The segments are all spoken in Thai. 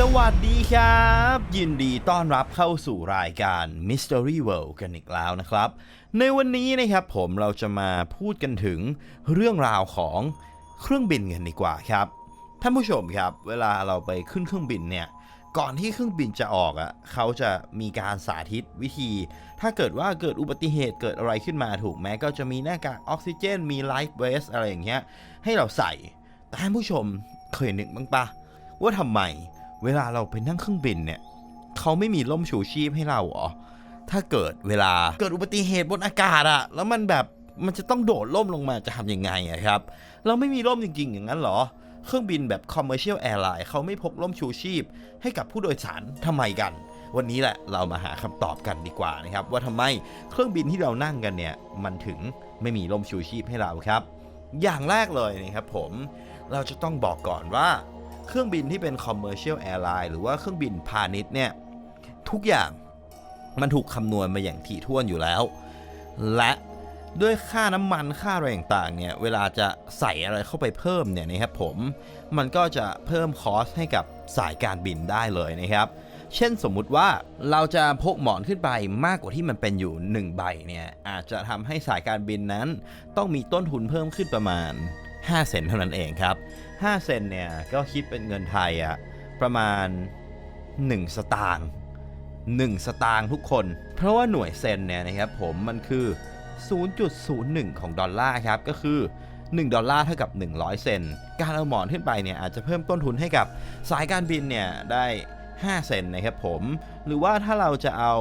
สวัสดีครับ ยินดีต้อนรับเข้าสู่รายการ Mystery World กันอีกแล้วนะครับ ในวันนี้นะครับผมเราจะมาพูดกันถึงเรื่องราวของเครื่องบินกันดีกว่าครับท่านผู้ชมครับ เวลาเราไปขึ้นเครื่องบินเนี่ยก่อนที่เครื่องบินจะออกอะเขาจะมีการสาธิตวิธี ถ้าเกิดว่าเกิดอุบัติเหตุเกิดอะไรขึ้นมาถูกไหมก็จะมีหน้ากากออกซิเจน มีไลฟ์เวสอะไรอย่างเงี้ยให้เราใส่แต่ท่านผู้ชมเคยนึกบ้างปะว่าทำไม เวลาเราไปนั่งเครื่องบินเนี่ยเขาไม่มีร่มชูชีพให้เราเหรอถ้าเกิดเวลาเกิดอุบัติเหตุบนอากาศอะแล้วมันแบบมันจะต้องโดดร่มลงมาจะทำยังไงอะครับ เราไม่มีร่มจริง ๆ อย่างนั้นเหรอ เครื่องบินแบบ commercial airline เขาไม่พกร่มชูชีพ ให้กับผู้โดยสารทำไมกัน วันนี้แหละเรามาหาคำตอบกันดีกว่านะครับ ว่าทำไมเครื่องบินที่เรานั่งกันเนี่ย มันถึงไม่มีร่มชูชีพให้เราครับ อย่างแรกเลยนะครับผมเราจะต้องบอกก่อนว่า เครื่องบินที่เป็น commercial airline หรือว่าเครื่องบินพาณิชย์เนี่ยทุกอย่างมันถูกคำนวณมาอย่างถี่ถ้วนอยู่แล้ว และด้วยค่าน้ำมันค่าอะไรต่างๆเนี่ยเวลาจะใส่อะไรเข้าไปเพิ่มเนี่ยนะครับผมมันก็จะเพิ่มคอสให้กับสายการบินได้เลยนะครับ เช่นสมมุติว่าเราจะพกหมอนขึ้นไปมากกว่าที่มันเป็นอยู่1ใบเนี่ยอาจจะทำให้สายการบินนั้น ต้องมีต้นทุนเพิ่มขึ้นประมาณ 5 เซนเท่านั้นเองครับ 5 เซนเนี่ยก็คิดเป็นเงินไทยอะประมาณ 1 สตางค์1สตางค์ทุกคน เพราะว่าหน่วยเซนเนี่ยนะครับผมมันคือ 0.01 ของดอลลาร์ครับก็คือ 1 ดอลลาร์เท่ากับ 100 เซน การเอาหมอนขึ้นไปเนี่ยอาจจะเพิ่มต้นทุนให้กับสายการบินเนี่ยได้ 5 เซนนะครับผม หรือว่าถ้าเราจะเอา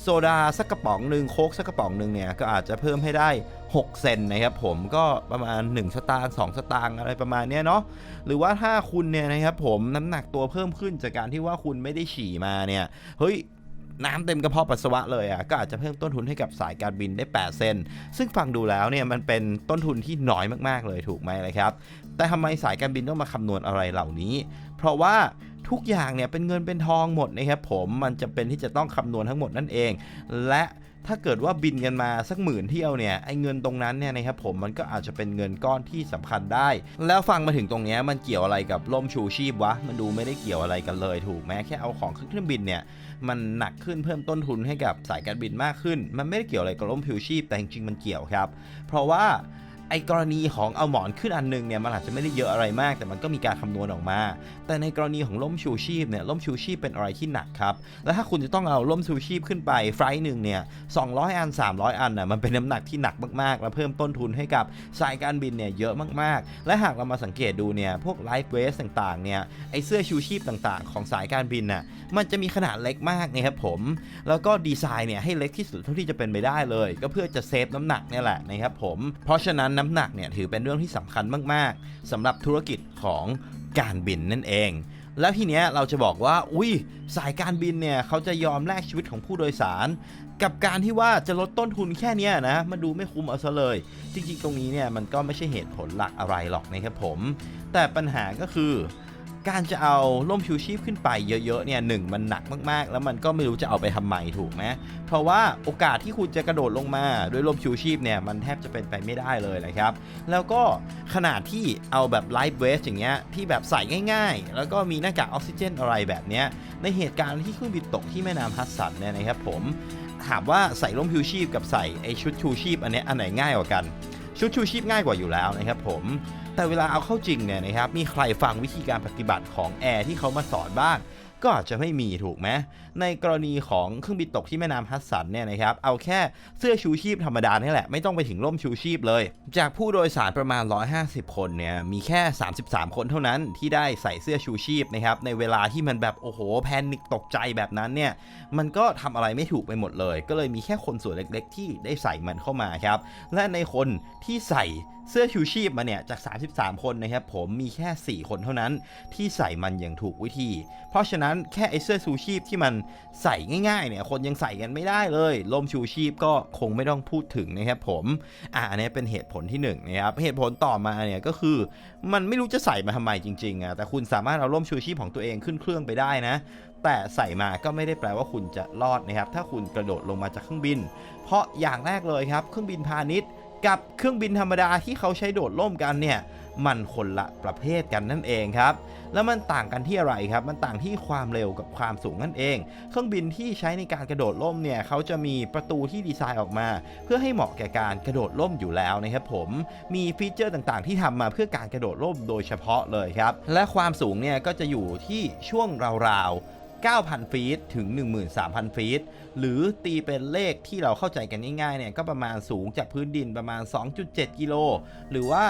โซดาสักกระป๋องหนึ่งโค้กสักกระป๋องหนึ่งเนี่ยก็อาจจะเพิ่มให้ได้ 6 เซนนะครับผมก็ประมาณ 1 สตางค์2สตางค์อะไรประมาณเนี้ยเนาะหรือว่าถ้าคุณเนี่ยนะครับผมน้ำหนักตัวเพิ่มขึ้นจากการที่ว่าคุณไม่ได้ฉี่มาเนี่ยเฮ้ย น้ำเต็มกระเพาะปัสสาวะเลยอะก็อาจจะเพิ่มต้นทุนให้กับสายการบินได้ 8 เซนซึ่งฟังดูแล้วเนี่ยมันเป็นต้นทุนที่น้อยมากๆเลยถูกไหมเลยครับ แต่ทำไมสายการบินต้องมาคำนวณอะไรเหล่านี้ เพราะว่าทุกอย่างเนี่ยเป็นเงินเป็นทองหมดนะครับผมมันจะเป็นที่จะต้องคำนวณทั้งหมดนั่นเอง และ ถ้าเกิดว่าบินกันมาสักหมื่นเที่ยวเนี่ยไอ้เงินตรงนั้นเนี่ยนะครับผมมันก็อาจจะเป็นเงินก้อนที่สำคัญได้ แล้วฟังมาถึงตรงนี้มันเกี่ยวอะไรกับล่มชูชีพวะ มันดูไม่ได้เกี่ยวอะไรกันเลยถูกไหมแค่เอาของขึ้นเครื่องบินเนี่ยมันหนักขึ้นเพิ่มต้นทุนให้กับสายการบินมากขึ้น มันไม่ได้เกี่ยวอะไรกับล่มชูชีพแต่จริงๆมันเกี่ยวครับ เพราะว่า ไอ้กรณีของเอาหมอนขึ้นอันหนึงเนี่ยมันอาจจะไม่ได้เยอะอะไรมาก แต่มันก็มีการคำนวณออกมา แต่ในกรณีของล่มชูชีพเนี่ยล่มชูชีพเป็นอะไรที่หนักครับ แล้วถ้าคุณจะต้องเอาล่มชูชีพขึ้นไปไฟล์หนึ่งเนี่ย200อัน 300 อันน่ะมันเป็นน้ำหนักที่หนักมากๆ และเพิ่มต้นทุนให้กับสายการบินเนี่ยเยอะมากๆ และหากเรามาสังเกตดูเนี่ยพวกไลฟ์เวสต่างๆเนี่ยไอเสื้อชูชีพต่างๆ ของสายการบินน่ะมันจะมีขนาดเล็กมากนะครับผม แล้วก็ดีไซน์เนี่ยให้เล็กที่สุดเท่าที่จะเป็นไปได้เลย ก็เพื่อจะเซฟน้ำหนักเนี่ยแหละนะครับผมเพราะฉะนั้นน้ำหนักเนี่ยถือเป็นเรื่องที่สำคัญมากๆสำหรับธุรกิจของการบินนั่นเอง แล้วทีเนี้ยเราจะบอกว่า อุ้ยสายการบินเนี่ยเขาจะยอมแลกชีวิตของผู้โดยสาร กับการที่ว่าจะลดต้นทุนแค่เนี้ยนะมันดูไม่คุ้มเอาซะเลย จริงๆตรงนี้เนี่ยมันก็ไม่ใช่เหตุผลหลักอะไรหรอกนะครับผม แต่ปัญหาก็คือ การจะเอาล่มชูชีพขึ้นไปเยอะๆเนี่ยหนึ่งมันหนักมากๆ แล้วมันก็ไม่รู้จะเอาไปทำไมถูกไหมเพราะว่าโอกาสที่คุณจะกระโดดลงมาด้วยล่มชูชีพเนี่ยมันแทบจะเป็นไปไม่ได้เลยนะครับ แล้วก็ขนาดที่เอาแบบไลฟ์เวสอย่างเงี้ยที่แบบใส่ง่ายๆ แล้วก็มีหน้ากากออกซิเจนอะไรแบบเนี้ยในเหตุการณ์ที่เครื่องบินตกที่แม่น้ำฮัดสันเนี่ยนะครับผมถามว่าใส่ร่มชูชีพกับใส่ไอชุดชูชีพอันเนี้ยอันไหนง่ายกว่ากัน ชุดชูชีพง่ายกว่าอยู่แล้วนะครับผม แต่เวลาเอาเข้าจริงเนี่ยนะครับมีใครฟังวิธีการปฏิบัติของแอร์ที่เขามาสอนบ้าง ก็อาจจะไม่มีถูกไหมในกรณีของเครื่องบินตกที่แม่น้ำฮัดสันเนี่ยนะครับเอาแค่เสื้อชูชีพธรรมดานี่แหละไม่ต้องไปถึงร่มชูชีพเลย จากผู้โดยสารประมาณ 150 คนเนี่ยมีแค่ 33 คนเท่านั้นที่ได้ใส่เสื้อชูชีพนะครับในเวลาที่มันแบบโอ้โหแพนิคตกใจแบบนั้นเนี่ยมันก็ทำอะไรไม่ถูกไปหมดเลย ก็เลยมีแค่คนส่วนเล็ก ๆ ที่ได้ใส่มันเข้ามาครับและในคนที่ใส่ เสื้อชูชีพมาเนี่ยจาก 33 คนนะครับผมมีแค่ 4 คนเท่านั้นที่ใส่มันอย่างถูกวิธี เพราะฉะนั้นแค่ไอเสื้อชูชีพที่มันใส่ง่ายๆเนี่ยคนยังใส่กันไม่ได้เลยลมชูชีพก็คงไม่ต้องพูดถึงนะครับผมอ่าอันนี้เป็นเหตุผลที่1นงนะครับเหตุผลต่อมาเนี่ยก็คือ มันไม่รู้จะใส่มาทำไมจริงๆอะแต่คุณสามารถเอาร่มชูชีพของตัวเองขึ้นเครื่องไปได้นะแต่ใส่มาก็ไม่ได้แปลว่าคุณจะรอดนะครับ ถ้าคุณกระโดดลงมาจากเครื่องบิน เพราะอย่างแรกเลยครับ เครื่องบินพาณิชย์ กับเครื่องบินธรรมดาที่เขาใช้โดดร่มกันเนี่ยมันคนละประเภทกันนั่นเองครับ แล้วมันต่างกันที่อะไรครับ มันต่างที่ความเร็วกับความสูงนั่นเอง เครื่องบินที่ใช้ในการกระโดดร่มเนี่ยเขาจะมีประตูที่ดีไซน์ออกมา เพื่อให้เหมาะแก่การกระโดดร่มอยู่แล้วนะครับผม มีฟีเจอร์ต่างๆ ที่ทำมาเพื่อการกระโดดร่มโดยเฉพาะเลยครับ และความสูงเนี่ยก็จะอยู่ที่ช่วงราวๆ 9,000 ฟีตถึง 13,000 ฟีต หรือตีเป็นเลขที่เราเข้าใจกันง่ายๆเนี่ยก็ประมาณสูงจากพื้นดินประมาณ 2.7 กิโล หรือว่า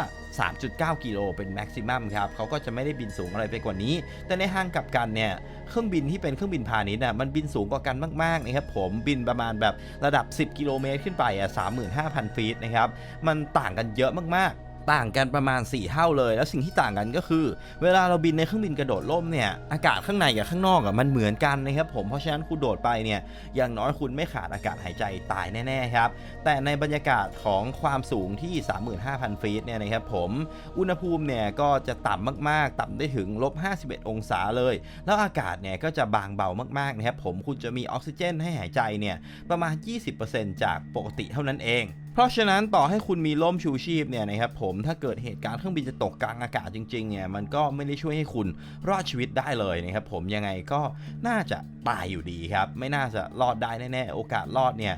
3.9 กิโลเป็นแม็กซิมัมครับเขาก็จะไม่ได้บินสูงอะไรไปกว่านี้ แต่ในห้างกลับกันเนี่ยเครื่องบินที่เป็นเครื่องบินพาณิชย์อะมันบินสูงกว่ากันมากๆนะครับผมบินประมาณแบบระดับ 10 กิโลเมตรขึ้นไปอะ35,000 ฟีตนะครับมันต่างกันเยอะมากๆ ต่างกันประมาณ 4 เท่าเลย แล้วสิ่งที่ต่างกันก็คือ เวลาเราบินในเครื่องบินกระโดดร่มเนี่ยอากาศข้างในกับข้างนอกอะมันเหมือนกันนะครับผมเพราะฉะนั้นคุณโดดไปเนี่ยอย่างน้อยคุณไม่ขาดอากาศหายใจตายแน่ๆครับแต่ในบรรยากาศของความสูงที่ 35,000 ฟีตเนี่ยนะครับผมอุณหภูมิเนี่ยก็จะต่ำมากๆ ต่ำได้ถึงลบ51 องศาเลย แล้วอากาศเนี่ยก็จะบางเบามากๆนะครับผมคุณจะมีออกซิเจนให้หายใจเนี่ยประมาณ 20%จากปกติเท่านั้นเอง เพราะฉะนั้นต่อให้คุณมีร่มชูชีพเนี่ยนะครับผมถ้าเกิดเหตุการณ์เครื่องบินจะตกกลางอากาศจริงๆเนี่ยมันก็ไม่ได้ช่วยให้คุณรอดชีวิตได้เลยนะครับผมยังไงก็น่าจะตายอยู่ดีครับ ไม่น่าจะรอดได้แน่ๆโอกาสรอดเนี่ย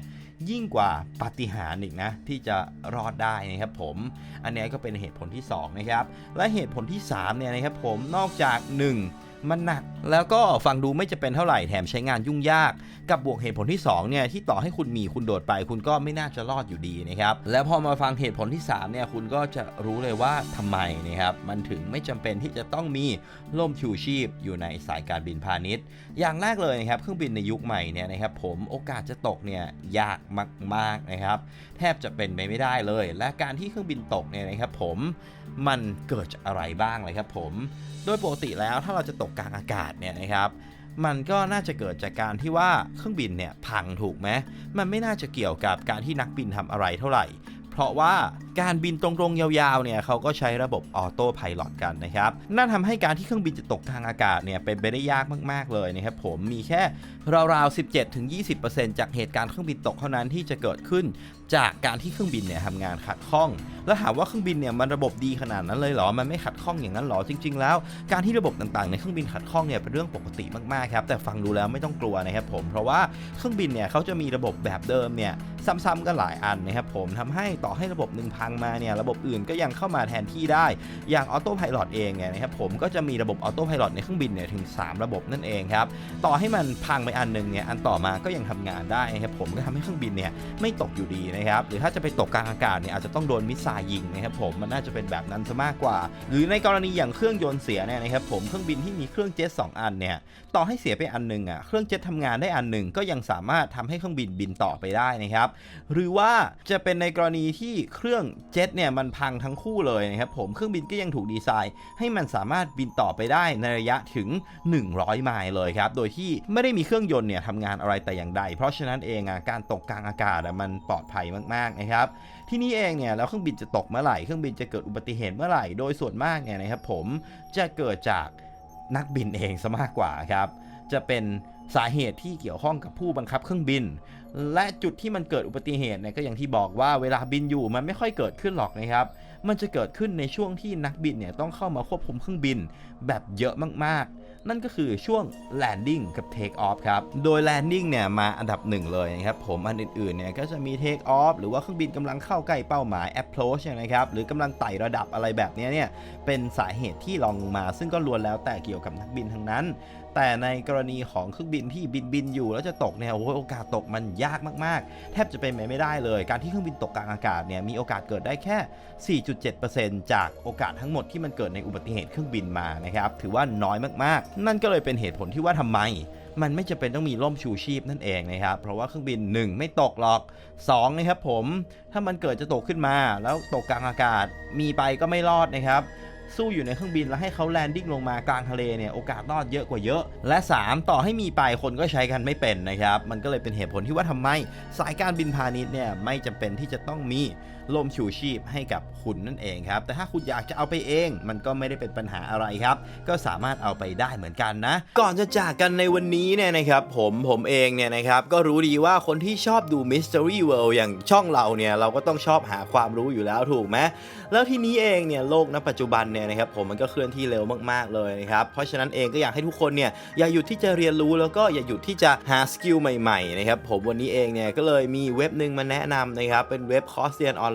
ยิ่งกว่าปาฏิหาริย์อีกนะ ที่จะรอดได้นะครับผม อันนี้ก็เป็นเหตุผลที่ 2 นะครับ และเหตุผลที่ 3 เนี่ยนะครับผมนอกจาก 1 มันหนัก แล้วก็ฟังดูไม่จะเป็นเท่าไหร่แถมใช้งานยุ่งยาก กับบวกเหตุผลที่2เนี่ยที่ต่อให้คุณมีคุณโดดไป คุณก็ไม่น่าจะรอดอยู่ดีนะครับแล้วพอมาฟังเหตุผลที่3เนี่ยคุณก็จะรู้เลยว่าทำไมนะครับมันถึงไม่จำเป็นที่จะต้องมีร่มชูชีพอยู่ในสายการบินพาณิชย์ อย่างแรกเลยนะครับเครื่องบินในยุคใหม่เนี่ยนะครับผมโอกาสจะตกเนี่ยยากมากๆนะครับแทบจะเป็นไปไม่ได้เลย และการที่เครื่องบินตกเนี่ยนะครับผม มันเกิดจากอะไรบ้างเลยครับผม โดยปกติแล้วถ้าเราจะตกกลางอากาศเนี่ยนะครับมันก็น่าจะเกิดจากการที่ว่าเครื่องบินเนี่ยพังถูกไหมมันไม่น่าจะเกี่ยวกับการที่นักบินทำอะไรเท่าไหร่ เพราะว่า การบินตรงๆยาวๆเนี่ยเขาก็ใช้ระบบออโต้พลอตกันนะครับนั่นทำให้การที่เครื่องบินจะตกทางอากาศเนี่ยเป็นไปได้ยากมากๆเลยนะครับผมมีแค่ราวๆ 17-20%จากเหตุการณ์เครื่องบินตกเท่านั้นที่จะเกิดขึ้น จากการที่เครื่องบินเนี่ยทำงานขัดข้อง แล้วถามว่าเครื่องบินเนี่ยมันระบบดีขนาดนั้นเลยเหรอมันไม่ขัดข้องอย่างนั้นหรอจริง ๆ แล้ว การที่ระบบต่างๆ ในเครื่องบินขัดข้องเนี่ยเป็นเรื่องปกติมากๆครับแต่ฟังดูแล้วไม่ต้องกลัวนะครับผมเพราะว่าเครื่องบินเนี่ยเขาจะมีระบบแบบเดิมเนี่ยซ้ำๆกันหลายอันนะครับผมทำให้ต่อให้ระบบหนึ่งพังมาเนี่ยระบบอื่นก็ยังเข้ามาแทนที่ได้ อย่างออโต้ไพลอตเองเนี่ยนะครับผมก็จะมีระบบออโต้ไพลอตในเครื่องบินเนี่ยถึง 3 ระบบนั่นเองครับต่อให้มันพังไปอันหนึ่งเนี่ยอันต่อมาก็ยังทำงานได้นะครับผมก็ทำให้เครื่องบินเนี่ยไม่ตกอยู่ดีนะครับหรือถ้าจะไปตกกลางอากาศเนี่ยอาจจะต้องโดนมิสไซล์ยิงนะครับผมมันน่าจะเป็นแบบนั้นซะมากกว่า หรือในกรณีอย่างเครื่องยนต์เสียเนี่ยนะครับผมเครื่องบินที่มีเครื่องเจ็ตสองอันเนี่ยต่อให้เสียไปอันหนึ่งอะเครื่องเจ็ตทำงานได้อันหนึ่งก็ยังสามารถทำให้เครื่องบินบินต่อไปได้นะครับหรือว่าจะเป็นในกรณีที่เครื่องเจ็ตเนี่ยมันพังทั้งคู่เลยนะครับผมเครื่องบินก็ยังถูกดีไซน์ ให้มันสามารถบินต่อไปได้ในระยะถึง 100 ไมล์เลยครับ โดยที่ไม่ได้มีเครื่องยนต์เนี่ยทำงานอะไรแต่อย่างใด เพราะฉะนั้นเองอะการตกกลางอากาศมันปลอดภัยมากๆนะครับที่นี่เองเนี่ยแล้วเครื่องบินจะตกเมื่อไหร่เครื่องบินจะเกิดอุบัติเหตุเมื่อไหร่โดยส่วนมากเนี่ยนะครับผมจะเกิดจากนักบินเองซะมากกว่าครับจะเป็น สาเหตุที่เกี่ยวข้องกับผู้บังคับเครื่องบิน และจุดที่มันเกิดอุบัติเหตุเนี่ยก็อย่างที่บอกว่าเวลาบินอยู่มันไม่ค่อยเกิดขึ้นหรอกนะครับ มันจะเกิดขึ้นในช่วงที่นักบินเนี่ยต้องเข้ามาควบคุมเครื่องบินแบบเยอะมากๆ นั่นก็คือช่วง landing กับ take off ครับ โดย landing เนี่ยมาอันดับหนึ่งเลยนะครับผมอันอื่นๆเนี่ยก็จะมี take off หรือว่าเครื่องบินกำลังเข้าใกล้เป้าหมาย approach นะครับหรือกำลังไต่ระดับอะไรแบบนี้เนี่ยเป็นสาเหตุที่รองลงมา ซึ่งก็ล้วนแล้วแต่เกี่ยวกับนักบินทั้งนั้น แต่ในกรณีของเครื่องบินที่บินบินอยู่แล้วจะตกเนี่ยโอ้โหโอกาสตกมันยากมากๆ แทบจะเป็นไปไม่ได้เลย การที่เครื่องบินตกกลางอากาศเนี่ยมีโอกาสเกิดได้แค่ 4.7%จากโอกาสทั้งหมดที่มันเกิดในอุบัติเหตุเครื่องบินมานะครับถือว่าน้อยมากๆ นั่นก็เลยเป็นเหตุผลที่ว่าทำไมมันไม่จะเป็นต้องมีร่มชูชีพนั่นเองนะครับ เพราะว่าเครื่องบิน 1 ไม่ตกหรอก 2 นะครับผม ถ้ามันเกิดจะตกขึ้นมา แล้วตกกลางอากาศ มีไปก็ไม่รอดนะครับ สู้อยู่ในเครื่องบินแล้วให้เขาแลนดิ้งลงมากลางทะเลเนี่ยโอกาสรอดเยอะกว่าเยอะ และ 3 ต่อให้มีไปคนก็ใช้กันไม่เป็นนะครับ มันก็เลยเป็นเหตุผลที่ว่าทำไม สายการบินพาณิชย์เนี่ยไม่จำเป็นที่จะต้องมี ล่มชูชีพให้กับคุณนั่นเองครับ แต่ถ้าคุณอยากจะเอาไปเอง มันก็ไม่ได้เป็นปัญหาอะไรครับ ก็สามารถเอาไปได้เหมือนกันนะ ก่อนจะจากกันในวันนี้เนี่ยนะครับ ผมผมเองเนี่ยนะครับ ก็รู้ดีว่าคนที่ชอบดู Mystery World อย่างช่องเราเนี่ย เราก็ต้องชอบหาความรู้อยู่แล้วถูกไหมแล้วทีนี้เองเนี่ยโลกณปัจจุบันเนี่ยนะครับผมมันก็เคลื่อนที่เร็วมากๆเลยนะครับ เพราะฉะนั้นเองก็อยากให้ทุกคนเนี่ยอย่าหยุดที่จะเรียนรู้แล้วก็อย่าหยุดที่จะหาสกิลใหม่ๆนะครับผมวันนี้เองเนี่ยก็เลยมีเว็บหนึ่งมาแนะนำนะครับเป็นเว็บคอร์สเรียนออน